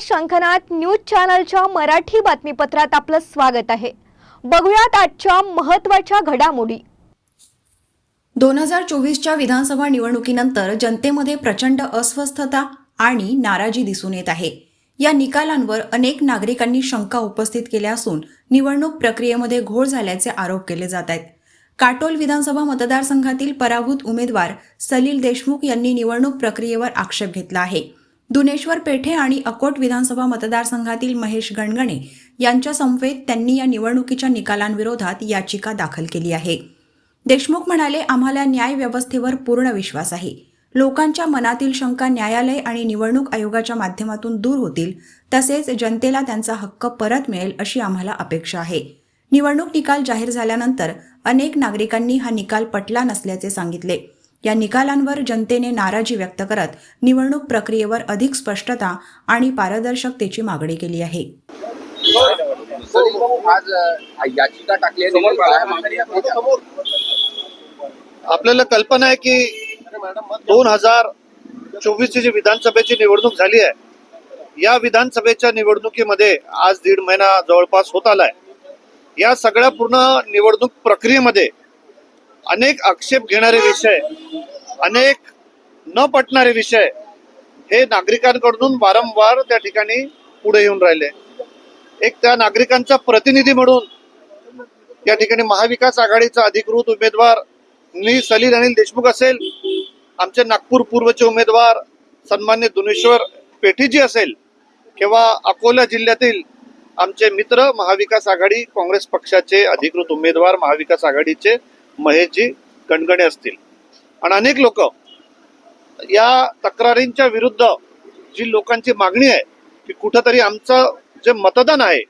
Shankhnath news चॅनलच्या मराठी बातमीपत्रात आपलं स्वागत आहे. बघूयात आजच्या महत्त्वाच्या घडामोडी. दोन हजार चोवीसच्या विधानसभा निवडणुकीनंतर जनतेमध्ये प्रचंड अस्वस्थता आणि नाराजी दिसून येत आहे. या निकालांवर अनेक नागरिकांनी शंका उपस्थित केल्या असून निवडणूक प्रक्रियेमध्ये घोळ झाल्याचे आरोप केले जात आहेत. काटोल विधानसभा मतदारसंघातील पराभूत उमेदवार सलील देशमुख यांनी निवडणूक प्रक्रियेवर आक्षेप घेतला आहे. दुनेश्वर पेठे आणि अकोट विधानसभा मतदारसंघातील महेश गणगणे यांच्या समवेत त्यांनी या निवडणुकीच्या निकालांविरोधात याचिका दाखल केली आहे. देशमुख म्हणाले आम्हाला न्याय व्यवस्थेवर पूर्ण विश्वास आहे. लोकांच्या मनातील शंका न्यायालय आणि निवडणूक आयोगाच्या माध्यमातून दूर होतील. तसेच जनतेला त्यांचा हक्क परत मिळेल अशी आम्हाला अपेक्षा आहे. निवडणूक निकाल जाहीर झाल्यानंतर अनेक नागरिकांनी हा निकाल पटला नसल्याचे सांगितले. या निकालांवर जनतेने नाराजी व्यक्त करत निवडणूक प्रक्रियेवर अधिक स्पष्टता आणि पारदर्शकतेची मागणी केली आहे? आपल्याला कल्पना आहे की दोन हजार चोवीसची जी विधानसभेची निवडणूक झाली आहे या विधानसभेच्या निवडणुकीमध्ये आज दीड महिना जवळपास होत आलाय. या सगळ्या पूर्ण निवडणूक प्रक्रियेमध्ये अनेक आक्षेप घेणारे विषय अनेक न पटणारे विषय हे नागरिकांकडून वारंवार त्या ठिकाणी पुढे येऊन राहिले. एक त्या नागरिकांचा प्रतिनिधी म्हणून या ठिकाणी महाविकास आघाडीचा अधिकृत उमेदवार मी सलील अनिल देशमुख असेल आमचे नागपूर पूर्वचे उमेदवार सन्मान्य दुनेश्वर पेठीजी असेल किंवा अकोला जिल्ह्यातील आमचे मित्र महाविकास आघाडी काँग्रेस पक्षाचे अधिकृत उमेदवार महाविकास आघाडीचे महेशजी गणगणे असतील. आणि अनेक लोक या तक्रारींच्या विरुद्ध जी लोकांची मागणी आहे की कुठंतरी आमचं जे मतदान आहे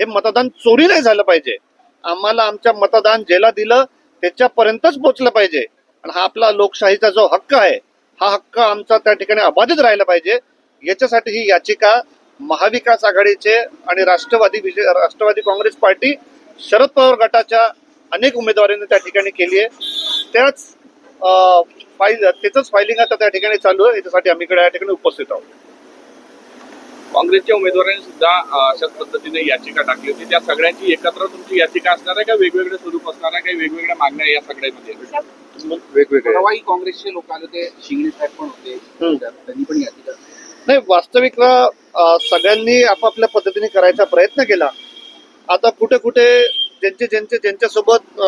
हे मतदान चोरी नाही झालं पाहिजे. आम्हाला आमच्या मतदान ज्याला दिलं त्याच्यापर्यंतच पोचलं पाहिजे. आणि हा आपला लोकशाहीचा जो हक्क आहे हा हक्क आमचा त्या ठिकाणी अबाधित राहिला पाहिजे. याच्यासाठी ही याचिका महाविकास आघाडीचे आणि राष्ट्रवादी विजय राष्ट्रवादी काँग्रेस पार्टी शरद पवार गटाच्या अनेक उमेदवारांनी त्या ठिकाणी केली आहे. त्याच अं, फाईल त्याच फायलिंग आता त्या ठिकाणी चालू आहे. याच्यासाठी आम्ही इकडे या ठिकाणी उपस्थित आहोत. काँग्रेसच्या उमेदवारांनी सुद्धा अशाच पद्धतीने याचिका टाकली होती. त्या सगळ्यांची एकत्र तुमची याचिका असणार आहे का? वेगवेगळे स्वरूप असणार आहे काही वेगवेगळ्या मागण्या या सगळ्यामध्ये वेगवेगळे. परवाही काँग्रेसचे लोक आले होते. शिंगणे साहेब पण होते. त्यांनी पण याचिका नाही वास्तविकता अं, सगळ्यांनी आपापल्या पद्धतीने करायचा प्रयत्न केला. आता कुठे कुठे ज्यांचे ज्यांचे ज्यांच्यासोबत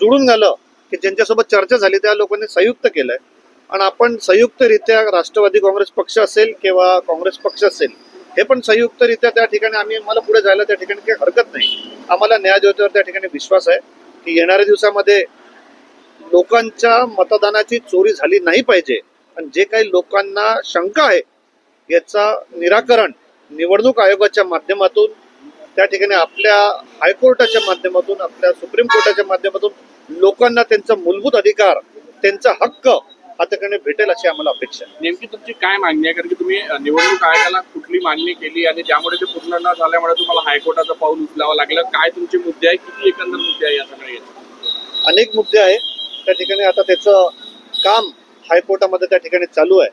जुळून झालं की ज्यांच्यासोबत चर्चा झाली त्या लोकांनी संयुक्त केलंय. आणि आपण संयुक्तरित्या राष्ट्रवादी काँग्रेस पक्ष असेल किंवा काँग्रेस पक्ष असेल हे पण संयुक्तरित्या त्या ठिकाणी आम्ही आम्हाला पुढे जायला त्या ठिकाणी काही हरकत नाही. आम्हाला न्यायदेवतेवर त्या ठिकाणी विश्वास आहे की येणाऱ्या दिवसामध्ये लोकांच्या मतदानाची चोरी झाली नाही पाहिजे. आणि जे काही लोकांना शंका आहे याचा निराकरण निवडणूक आयोगाच्या माध्यमातून त्या ठिकाणी आपल्या हायकोर्टाच्या माध्यमातून आपल्या सुप्रीम कोर्टाच्या माध्यमातून लोकांना त्यांचा मूलभूत अधिकार त्यांचा हक्क हा ठिकाणी भेटेल अशी आम्हाला अपेक्षा आहे. नेमकी तुमची काय मागणी आहे? कारण की तुम्ही निवडणूक आयोगाला कुठली मागणी केली आणि त्यामुळे ते पूर्ण न झाल्यामुळे तुम्हाला हायकोर्टाचं पाऊल उचलावं लागलं. काय तुमचे मुद्दे आहे किती एकंदर मुद्दे आहे या सगळ्या अनेक मुद्दे आहेत. त्या ठिकाणी आता त्याचं काम हायकोर्टामध्ये त्या ठिकाणी चालू आहे.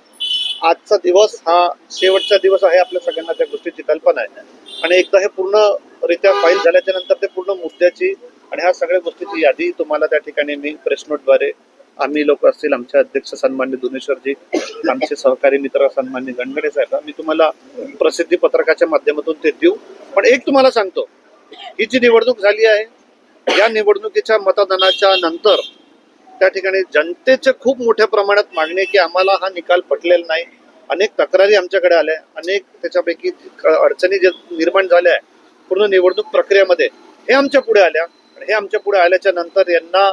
आजचा दिवस हा शेवटचा दिवस आहे आपल्या सगळ्यांना त्या गोष्टीची कल्पना आहे. आणि एकदा हे पूर्णरित्या फाईल झाल्याच्यानंतर ते पूर्ण मुद्द्याची आणि ह्या सगळ्या गोष्टीची यादी तुम्हाला त्या ठिकाणी मी प्रेस नोटद्वारे आम्ही लोक असतील आमचे अध्यक्ष सन्मान्य दुनेश्वरजी आमचे सहकारी मित्र सन्मान्य गणगडे साहेब मी तुम्हाला प्रसिद्धी पत्रकाच्या माध्यमातून ते देऊ. पण एक तुम्हाला सांगतो ही जी निवडणूक झाली आहे या निवडणुकीच्या मतदानाच्या नंतर त्या ठिकाणी जनतेचे खूप मोठ्या प्रमाणात मागणी की आम्हाला हा निकाल पटलेला नाही. अनेक तक्रारी आमच्याकडे आल्या. अनेक त्याच्यापैकी अडचणी जे निर्माण झाल्या आहे पूर्ण निवडणूक प्रक्रियेमध्ये हे आमच्या पुढे आल्या. आणि हे आमच्या पुढे आल्याच्यानंतर यांना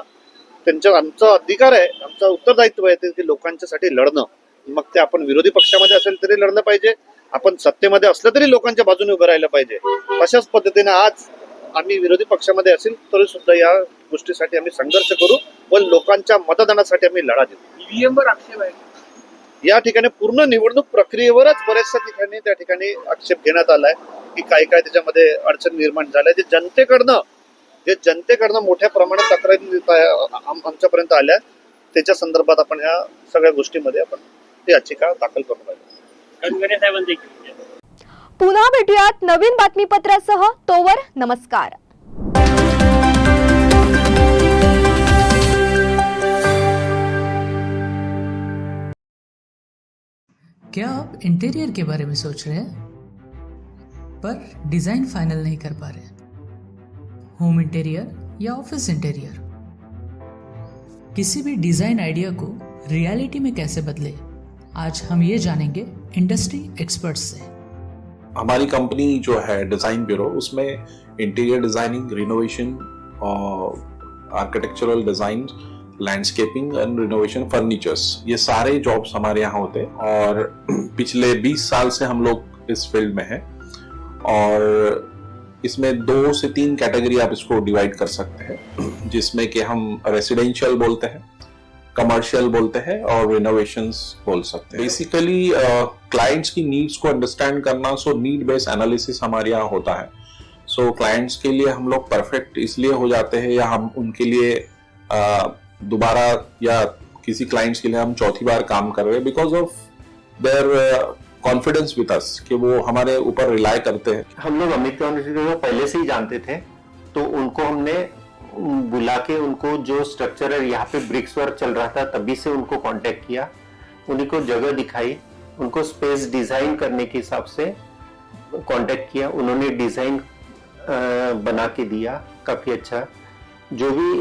त्यांच्या आमचा अधिकार आहे आमचं उत्तरदायित्व आहे ते लोकांच्यासाठी लढणं. मग ते आपण विरोधी पक्षामध्ये असेल तरी लढलं पाहिजे. आपण सत्तेमध्ये असलं तरी लोकांच्या बाजूने उभं राहिलं पाहिजे. अशाच पद्धतीने आज आम्ही विरोधी पक्षामध्ये असेल तरी सुद्धा या गोष्टीसाठी आम्ही संघर्ष करू व लोकांच्या मतदानासाठी आम्ही लढा देऊ. ईव्हीएम वर आक्षेप आहे. या ठिकाणी पूर्ण निवडणूक प्रक्रियेवरच बऱ्याचशा ठिकाणी त्या ठिकाणी आक्षेप घेण्यात आलाय की काय काय त्याच्यामध्ये अडचण निर्माण झाल्या. जे जनतेकडनं जे जनतेकडनं मोठ्या प्रमाणात तक्रारी आम- आमच्यापर्यंत आल्या त्याच्या संदर्भात आपण ह्या सगळ्या गोष्टीमध्ये आपण ती याचिका दाखल करून राहिलो पुन्हा भेटूयात नवीन बातमीपत्रासह. तोवर नमस्कार. क्या आप इंटीरियर के बारे में सोच रहे हैं? पर डिज़ाइन फाइनल नहीं कर पा रहे होम इंटीरियर या ऑफ़िस इंटीरियर किसी भी डिज़ाइन आइडिया को रियलिटी में कैसे बदले? आज हम ये जानेंगे इंडस्ट्री एक्सपर्ट्स से। हमारी कंपनी जो है डिज़ाइन ब्यूरो उसमें इंटीरियर डिज़ाइनिंग रिनोवेशन और architectural design landscaping and renovation furnitures ये सारे जॉब्स हमारे यहाँ होते हैं और पिछले 20 साल से हम लोग इस फ़ील्ड में हैं और इसमें दो से तीन कैटेगरी आप इसको डिवाइड कर सकते हैं जिसमें कि हम रेसिडेंशियल बोलते हैं कमर्शियल बोलते हैं और रिनोवेशन बोल सकते हैं। बेसिकली क्लाइंट्स की नीड्स को अंडरस्टैंड करना सो नीड बेस्ड एनालिसिस हमारे यहाँ होता है। सो so, क्लाइंट्स के लिए हम लोग परफेक्ट इसलिए हो जाते हैं या हम उनके लिए uh, दोबारा या किसी क्लाइंट्स के लिए हम चौथी बार काम कर रहे हैं because of their confidence with us कि वो हमारे ऊपर रिलाई करते हैं। हम लोग अमित को पहले से ही जानते थे तो उनको हमने बुला के उनको जो स्ट्रक्चर है, यहाँ पे ब्रिक्स वर्क चल रहा था, तभी से उनको कांटेक्ट किया। उन्हीं को जगह दिखाई, उनको स्पेस डिज़ाइन करने के हिसाब से कांटेक्ट किया। उन्होंने डिज़ाइन बना के दिया, काफ़ी अच्छा। जो भी